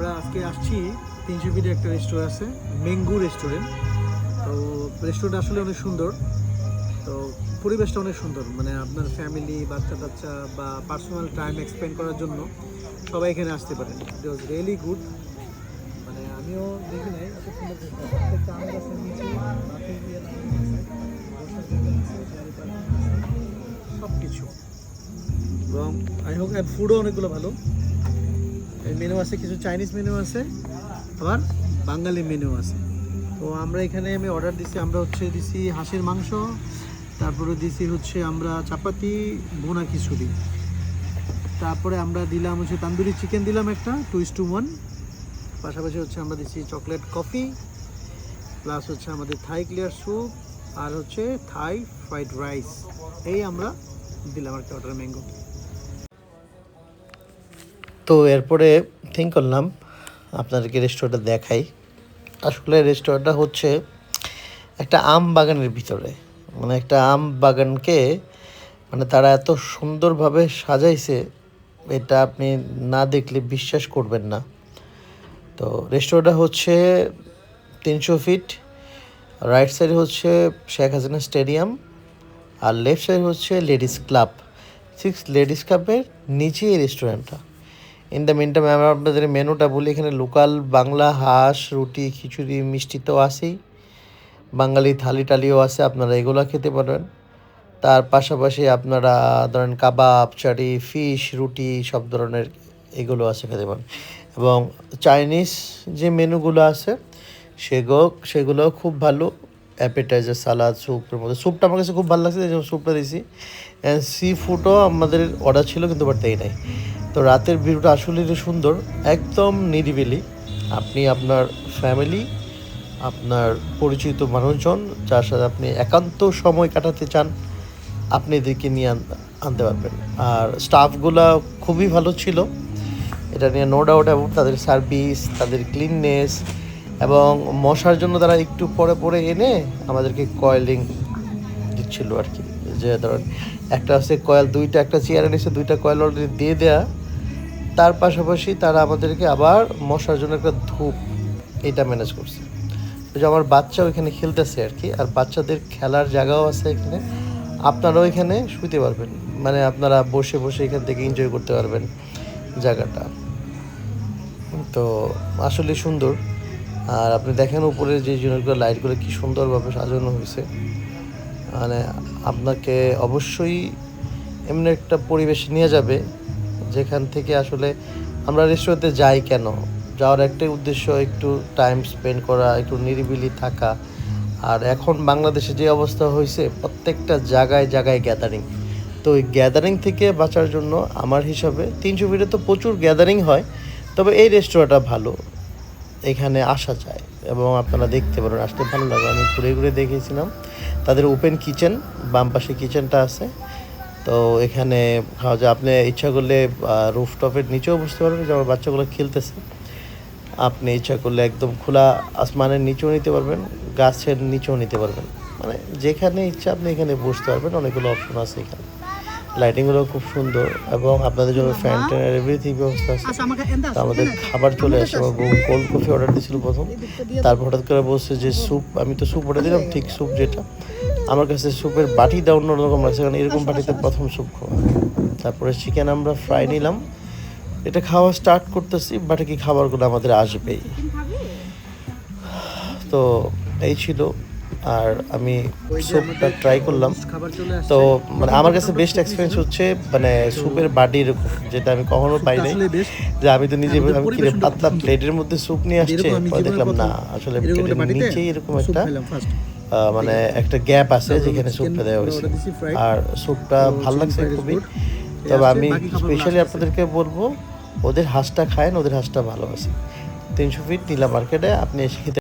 আমরা আজকে আসছি তিনশো ফিটে একটা রেস্টুরেন্ট আছে মেঙ্গু রেস্টুরেন্ট তো রেস্টুরেন্ট আসলে অনেক সুন্দর। তো পরিবেশটা অনেক সুন্দর মানে আপনার ফ্যামিলি বাচ্চা কাচ্চা বা পার্সোনাল টাইম এক্সপেন্ড করার জন্য সবাই এখানে আসতে পারেন ইট ওয়াজ রিয়েলি গুড মানে আমিও দেখি নাই আছে, সব কিছু এবং আই হোক ফুডও অনেকগুলো ভালো। মেনু আছে, কিছু চাইনিজ মেনু আছে, আবার বাঙালি মেনু আছে। তো আমরা এখানে আমি অর্ডার দিছি, আমরা হচ্ছে দিছি হাঁসের মাংস, তারপরে দিছি হচ্ছে আমরা চাপাতি বোনা খিচুড়ি। তারপরে আমরা দিলাম হচ্ছে তান্দুরি চিকেন দিলাম একটা টু ইস টু ওয়ান পাশাপাশি হচ্ছে আমরা দিচ্ছি চকলেট কফি প্লাস হচ্ছে আমাদের থাই ক্লিয়ার স্যুপ আর হচ্ছে থাই ফ্রাইড রাইস এই আমরা দিলাম আর কি অর্ডার ম্যাঙ্গো তো এরপরে থিঙ্ক করলাম, আপনাদেরকে রেস্টুরেন্টটা দেখাই। আসলে রেস্টুরেন্টটা হচ্ছে একটা আম বাগানের ভিতরে। মানে একটা আম বাগানকে মানে তারা এত সুন্দরভাবে সাজাইছে, এটা আপনি না দেখলে বিশ্বাস করবেন না। তো রেস্টুরেন্টটা হচ্ছে তিনশো ফিট রাইট সাইড হচ্ছে শেখ হাসিনা স্টেডিয়াম আর লেফট সাইড হচ্ছে লেডিস ক্লাব সিক্স লেডিস ক্লাবের নিচেই রেস্টুরেন্টটা ইন দ্য মিন টাইম আমি আপনাদের মেনুটা বলি, এখানে লোকাল বাংলা হাঁস, রুটি, খিচুড়ি, মিষ্টি তো আছেই। বাঙালি থালি টালিও আছে, আপনারা এগুলো খেতে পারবেন তার পাশাপাশি আপনারা ধরেন কাবাব চাটি ফিশ, রুটি, সব ধরনের এগুলো আছে খেতে পারেন। এবং চাইনিজ যে মেনুগুলো আছে সেগুলো সেগুলো খুব ভালো। অ্যাপেটাইজার, সালাদ স্যুপের মধ্যে। স্যুপটা আমার কাছে খুব ভালো লাগছে, এই স্যুপটা দিয়েছি। অ্যান্ড সি ফুডও আমাদের অর্ডার ছিল, কিন্তু বাট নাই। তো রাতের ভিউটা আসলে সুন্দর, একদম নিরিবিলি। আপনি আপনার ফ্যামিলি আপনার পরিচিত মানুষজন, যার সাথে আপনি একান্ত সময় কাটাতে চান, আপনি এদেরকে নিয়ে আনতে পারবেন। আর স্টাফগুলো খুবই ভালো ছিল। এটা নিয়ে নো ডাউট এবং তাদের সার্ভিস তাদের ক্লিননেস এবং মশার জন্য তারা একটু পরে পরে এনে আমাদেরকে কয়েলিং দিচ্ছিল আর কি। যে ধরেন একটা আছে কয়েল দুইটা, একটা চেয়ারে নিচে দুইটা কয়েল অলরেডি দিয়ে দেয়া। তার পাশাপাশি তারা আমাদেরকে আবার মশার জন্য একটা ধূপ এটা ম্যানেজ করছে। যে আমার বাচ্চা ওইখানে খেলতেছে আর কি, আর বাচ্চাদের খেলার জায়গাও আছে এখানে। আপনারাও এখানে শুতে পারবেন মানে আপনারা বসে বসে এখান থেকে এনজয় করতে পারবেন জায়গাটা। তো আসলে সুন্দর। আর আপনি দেখেন উপরে যে জিনিসগুলো লাইটগুলো কি সুন্দরভাবে সাজানো হয়েছে। মানে আপনাকে অবশ্যই এমনি একটা পরিবেশ নিয়ে যাবে যেখান থেকে আসলে আমরা রেস্টুরেন্টে যাই কেন? যাওয়ার একটাই উদ্দেশ্য একটু টাইম স্পেন্ড করা, একটু নিরিবিলি থাকা। আর এখন বাংলাদেশে যে অবস্থা হয়েছে, প্রত্যেকটা জায়গায় জায়গায় গ্যাদারিং তো ওই গ্যাদারিং থেকে বাঁচার জন্য আমার হিসাবে তিনশো ফিটে তো প্রচুর গ্যাদারিং হয়, তবে এই রেস্টুরেন্টটা ভালো। এখানে আসা যায় এবং আপনারা দেখতে পারেন, আসতে ভালো লাগে। আমি ঘুরে ঘুরে দেখেছিলাম। তাদের ওপেন কিচেন বাম পাশে কিচেনটা আছে। তো এখানে খাওয়া যায় আপনি ইচ্ছা করলে রুফটপের নিচেও বসতে পারবেন যেমন বাচ্চাগুলো খেলতেছে। আপনি ইচ্ছা করলে একদম খোলা আসমানের নিচেও নিতে পারবেন গাছের নিচেও নিতে পারবেন। মানে যেখানে ইচ্ছা আপনি এখানে বসতে পারবেন অনেকগুলো অপশন আছে এখানে। লাইটিংগুলো খুব সুন্দর এবং আপনাদের জন্য ফ্যান ট্যান এভরিথিং ব্যবস্থা আছে। তো আমাদের খাবার চলে আসে আমার বউ কোল্ড কফি অর্ডার দিয়েছিল প্রথম। তারপর হঠাৎ করে বলছে যে স্যুপ আমি তো স্যুপ অর্ডার দিলাম ঠিক স্যুপ যেটা। আমার কাছে স্যুপের বাটিটা অন্যরকম লাগছে কারণ এরকম বাটিতে প্রথম স্যুপ খাওয়া। তারপরে চিকেন আমরা ফ্রাই নিলাম। এটা খাওয়া স্টার্ট করতেছি বাট কি খাবারগুলো আমাদের আসবেই। তো এই ছিল আর আমি স্যুপটা ট্রাই করলাম। তো মানে আমার কাছে বেস্ট এক্সপিরিয়েন্স হচ্ছে মানে স্যুপের বাটি এরকম যেটা আমি কখনো পাই নাই। যে আমি তো নিজে আমি পরিবেশনটা পাতলা প্লেটের মধ্যে স্যুপ নিয়ে আসছে দেখলাম না আসলে এরকম একটা প্লেটের নিচেই এরকম একটা মানে একটা গ্যাপ আছে যেখানে স্যুপটা দেওয়া হয়েছে। আর স্যুপটা ভালো লাগছে খুবই। তবে আমি স্পেশালি আপনাদেরকে বলব ওদের হাঁসটা খায়েন ওদের হাঁসটা ভালো আছে তিনশো ফিট নীলা মার্কেটে আপনি এসে খেতে